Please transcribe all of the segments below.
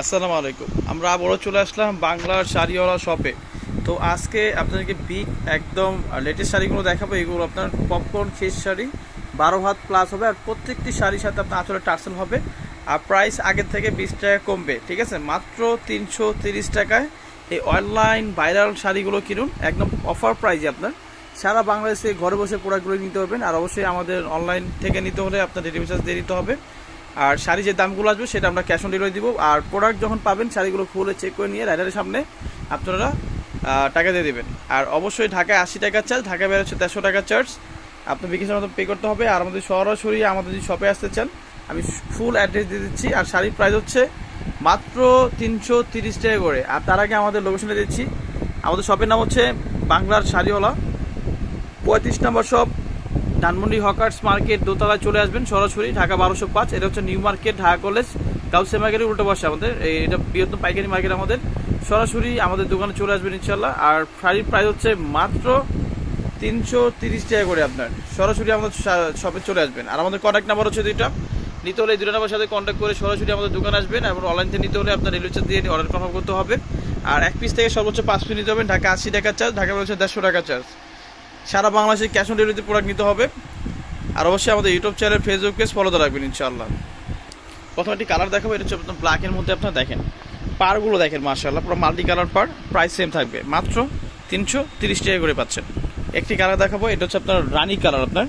আসসালামু আলাইকুম। আমরা আবারও চলে আসলাম বাংলার শাড়িওয়ালা শপে তো আজকে আপনাদেরকে বিগ একদম লেটেস্ট শাড়িগুলো দেখাবো। এগুলো আপনার পপকর্ন ফেস শাড়ি, বারো হাত প্লাস হবে আর প্রত্যেকটি শাড়ির সাথে আপনার আঁচলে টার্সেল হবে। আর প্রাইস আগের থেকে বিশ টাকা কমবে, ঠিক আছে? মাত্র তিনশো তিরিশ টাকায় এই অনলাইন ভাইরাল শাড়িগুলো কিনুন। একদম অফার প্রাইজে আপনার। সারা বাংলাদেশে ঘরে বসে প্রোডাক্টগুলো নিতে পারবেন। আর অবশ্যই আমাদের অনলাইন থেকে নিতে হলে আপনার ডেলিভারি চার্জ দিয়ে দিতে হবে। আর শাড়ি যে দামগুলো আসবে, সেটা আমরা ক্যাশ অন ডেলিভারি দিব। আর প্রোডাক্ট যখন পাবেন, শাড়িগুলো খুলে চেক করে নিয়ে রাইডারের সামনে আপনারা টাকা দিয়ে দেবেন। আর অবশ্যই ঢাকায় আশি টাকা চার্জ ঢাকায় বেরোচ্ছে দেড়শো টাকা চার্জ আপনার বিকাশের মতো পে করতে হবে। আর আমাদের সরাসরি আমাদের যদি শপে আসতে চান, আমি ফুল অ্যাড্রেস দিয়ে দিচ্ছি। আর শাড়ির প্রাইস হচ্ছে মাত্র তিনশো তিরিশ টাকা করে। আর তার আগে আমাদের লোকেশনে দিচ্ছি আমাদের শপের নাম হচ্ছে বাংলার শাড়িওয়ালা, পঁয়ত্রিশ নম্বর শপ ধানমন্ডি হকার্স মার্কেট দোতলায় চলে আসবেন সরাসরি, ঢাকা বারোশো পাঁচ। এটা হচ্ছে নিউ মার্কেট, ঢাকা কলেজ গাউসে মার্কেটের উল্টো বসে আমাদের। এটা বৃহত্তম পাইকারি মার্কেট আমাদের। সরাসরি আমাদের দোকানে চলে আসবেন ইনশাল্লাহ আর শাড়ির প্রাইস হচ্ছে মাত্র তিনশো তিরিশ টাকা করে আপনার। সরাসরি আমাদের শপে চলে আসবেন। আর আমাদের কন্ট্যাক্ট নাম্বার হচ্ছে দুইটা। নিতে হলে এই দুটো নাম্বার সাথে কন্ট্যাক্ট করে সরাসরি আমাদের দোকানে আসবেন এবং অনলাইন থেকে নিতে হলে আপনার রেলওয়ে চার্জ দিয়ে অর্ডার কনফার্ম করতে হবে। আর এক পিস থেকে সর্বোচ্চ পাঁচ পিস নিতে হবে। ঢাকা আশি টাকা চার্জ ঢাকা বলছে দেড়শো টাকা চার্জ সারা বাংলাদেশে ক্যাশ অন ডেলিভারিতে প্রোডাক্ট নিতে হবে। আর অবশ্যই আমাদের ইউটিউব চ্যানেল ফেসবুক পেজ ফলোতে রাখবেন, ইনশাআল্লাহ। প্রথমে একটি কালার দেখাবো, এটা হচ্ছে আপনার ব্ল্যাকের মধ্যে আপনার দেখেন। পারগুলো দেখেন মার্শাল্লাহ পুরো মাল্টি কালার পার প্রাইস সেম থাকবে। মাত্র তিনশো তিরিশ টাকা করে পাচ্ছেন। একটি কালার দেখাবো, এটা হচ্ছে আপনার রানী কালার আপনার।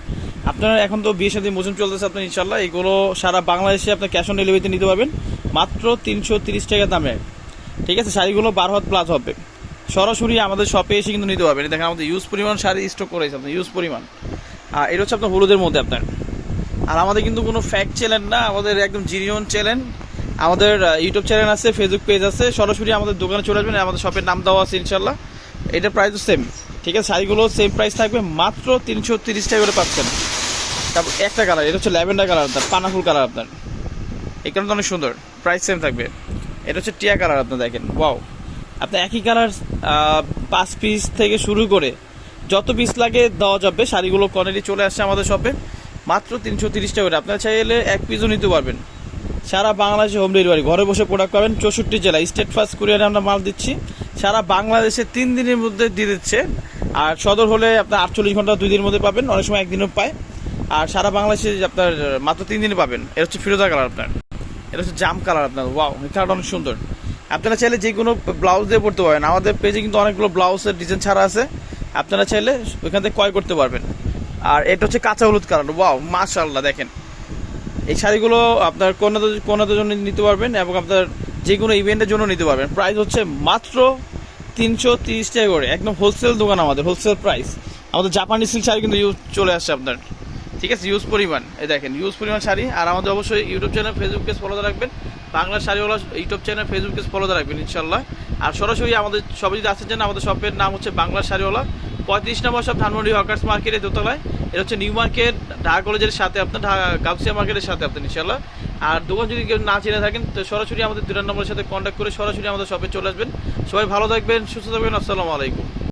আপনার এখন তো বিয়ের সাথে মৌসুম চলতেছে আপনার ইনশাল্লাহ এগুলো সারা বাংলাদেশে আপনার ক্যাশ অন ডেলিভারিতে নিতে পারবেন। মাত্র তিনশো তিরিশ টাকা দামে। ঠিক আছে, শাড়িগুলো বারো হাত প্লাস হবে। সরাসরি আমাদের শপে এসে কিন্তু নিতে পারবেন। দেখেন আমাদের ইউজ পরিমাণ শাড়ি স্টক করেছে আপনার ইউজ পরিমাণ। আর এটা হচ্ছে আপনার হলুদের মধ্যে আপনার। আর আমাদের কিন্তু কোনো ফ্যাক্ট চ্যানেল না, আমাদের একদম জিনিয়ন চ্যানেল আমাদের ইউটিউব চ্যানেল আছে ফেসবুক পেজ আছে। সরাসরি আমাদের দোকানে চলে আসবেন, আমাদের শপের নাম দেওয়া আছে ইনশাল্লাহ এটার প্রাইস সেম ঠিক আছে, শাড়িগুলো সেম প্রাইস থাকবে, মাত্র তিনশো তিরিশ টাকা করে পাচ্ছেন। তারপর একটা কালার এটা হচ্ছে ল্যাভেন্ডার কালার আপনার, পানাফুল কালার আপনার। এই কারণে অনেক সুন্দর প্রাইস সেম থাকবে। এটা হচ্ছে টিয়া কালার আপনার দেখেন ওয়াও আপনার একই কালার পাঁচ পিস থেকে শুরু করে যত পিস লাগে দেওয়া যাবে, শাড়িগুলো কোয়ালিটি চলে আসছে আমাদের শপে মাত্র তিনশো তিরিশ টাকা করে। আপনারা চাইলে এক পিসও নিতে পারবেন। সারা বাংলাদেশে হোম ডেলিভারি ঘরে বসে প্রোডাক্ট পাবেন চৌষট্টি জেলা স্টেট ফার্স্ট কুরিয়ারে আমরা মাল দিচ্ছি। সারা বাংলাদেশে তিন দিনের মধ্যে দিয়ে দিচ্ছে। আর সদর হলে আপনার আটচল্লিশ ঘণ্টা দুই দিনের মধ্যে পাবেন। অনেক সময় একদিনও পায়। আর সারা বাংলাদেশে আপনার, মাত্র তিন দিনে পাবেন। এটা হচ্ছে ফিরোজা কালার আপনার। এটা হচ্ছে জাম কালার আপনার। ওয়াও কালারটা অনেক সুন্দর। আপনারা চাইলে যে কোনো ব্লাউজ দিয়ে পড়তে পারেন। আমাদের পেজে কিন্তু অনেকগুলো ব্লাউজের ডিজাইন ছাড়া আছে। আপনারা চাইলে ওইখান থেকে ক্রয় করতে পারবেন। আর এটা হচ্ছে কাঁচা হলুদ কালার। ওয়াও মাশাল্লাহ দেখেন। এই শাড়িগুলো আপনার কন্যাদের কন্যাদের জন্য নিতে পারবেন এবং আপনার যে কোনো ইভেন্টের জন্য নিতে পারবেন। প্রাইস হচ্ছে মাত্র তিনশো তিরিশ টাকা করে। একদম হোলসেল দোকান আমাদের হোলসেল প্রাইস আমাদের জাপানি সিল্ক শাড়ি কিন্তু ইউজ চলে আসছে আপনার। ঠিক আছে? ইউজ পরিমাণ। এই দেখেন ইউজ পরিমাণ শাড়ি। আর আমাদের অবশ্যই ইউটিউব চ্যানেল ফেসবুক পেজ ফলোতে রাখবেন। Bangla Sariwala YouTube channel Facebook ফলোতে রাখবেন ইনশাল্লাহ আর সরাসরি আমাদের, সবাই যদি আসতে চান, আমাদের শপের নাম হচ্ছে বাংলা শাড়িওয়ালা পঁয়ত্রিশ নম্বর সব ধানমন্ডি হকার্স মার্কেটের দোতলায়। এটা হচ্ছে নিউ মার্কেট ঢাকা কলেজের সাথে আপনার, ঢাকা গাউসিয়া মার্কেটের সাথে আপনার ইনশাল্লাহ আর দোকান যদি কেউ না চিনে থাকেন, তো সরাসরি আমাদের দুটার নম্বরের সাথে কন্ট্যাক্ট করে সরাসরি আমাদের শপে চলে আসবেন। সবাই ভালো থাকবেন, সুস্থ থাকবেন, আসসালামু আলাইকুম।